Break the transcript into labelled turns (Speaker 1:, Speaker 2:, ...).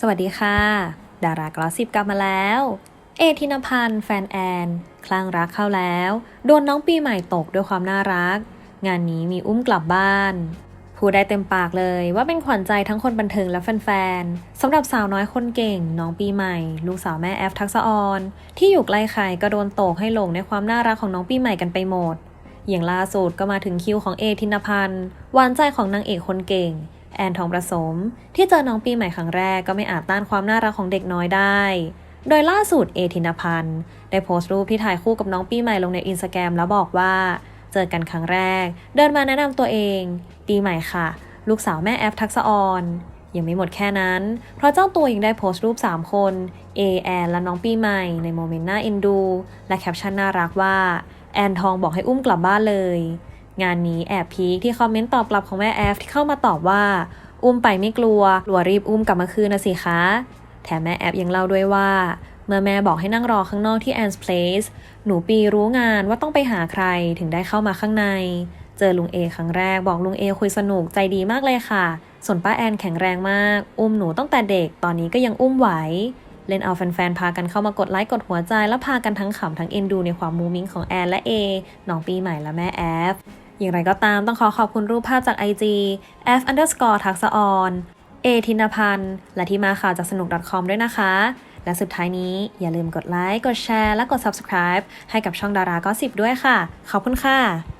Speaker 1: สวัสดีค่ะ ดารากลอสสิบกลับมาแล้ว เอธินพันธ์แฟนแอน คลั่งรักเข้าแล้ว โดนน้องปีใหม่ตกด้วยความน่ารัก งานนี้มีอุ้มกลับบ้าน พูดได้เต็มปากเลยว่าเป็นขวัญใจทั้งคนบันเทิงและแฟนๆสำหรับสาวน้อยคนเก่ง น้องปีใหม่ ลูกสาวแม่แอฟทักษะออนที่อยู่ใกล้ใครก็โดนตกให้หลงในความน่ารักของน้องปีใหม่กันไปหมดอย่างล่าสุดก็มาถึงคิวของเอธินพันธ์หวานใจของนางเอกคนเก่ง แอนทองประสม ที่เจอน้องปีใหม่ครั้งแรกก็ไม่อาจต้านความน่ารักของเด็กน้อยได้ โดยล่าสุดเอธินพันธ์ได้โพสต์รูปที่ถ่ายคู่กับน้องปีใหม่ลงในอินสตาแกรมแล้วบอกว่า เจอกันครั้งแรก เดินมาแนะนำตัวเอง ปีใหม่ค่ะ ลูกสาวแม่แอฟทักษะออนยังไม่หมดแค่นั้น เพราะเจ้าตัวยังได้โพสต์รูป 3 คน เอแอนและน้องปีใหม่ในโมเมนต์น่าเอ็นดู และแคปชั่นน่ารักว่า แอนทองบอกให้อุ้มกลับบ้านเลย งานนี้แอบพีคที่คอมเมนต์ตอบกลับของแม่แอฟที่เข้ามาตอบว่า อุ้มไปไม่กลัวกลัวรีบอุ้มกลับมาคืนนะสิคะ แถมแม่แอฟยังเล่าด้วยว่า เมื่อแม่บอกให้นั่งรอข้างนอกที่ Anne's Place หนูปีรู้งานว่าต้องไปหาใครถึงได้เข้ามาข้างใน เจอลุงเอครั้งแรกบอกลุงเอคุยสนุกใจดีมากเลยค่ะ ส่วนป้าแอนแข็งแรงมาก อุ้มหนูตั้งแต่เด็กตอนนี้ก็ยังอุ้มไหวเล่นเอาแฟนๆ พากันเข้ามากดไลค์กดหัวใจ แล้วพากันทั้งขำทั้งเอ็นดูในความมูมิ้งของแอนและเอน้องปีใหม่และแม่แอฟ อย่างไรก็ตามต้องขอขอบคุณรูปภาพจาก IG f underscore ทักษะออนเอธินพันธ์ และที่มาข่าวจากสนุก .com ด้วยนะคะ และสุดท้ายนี้อย่าลืมกดไลค์ กดแชร์ และกด subscribe ให้กับช่องดาราก็สิบด้วยค่ะ ขอบคุณค่ะ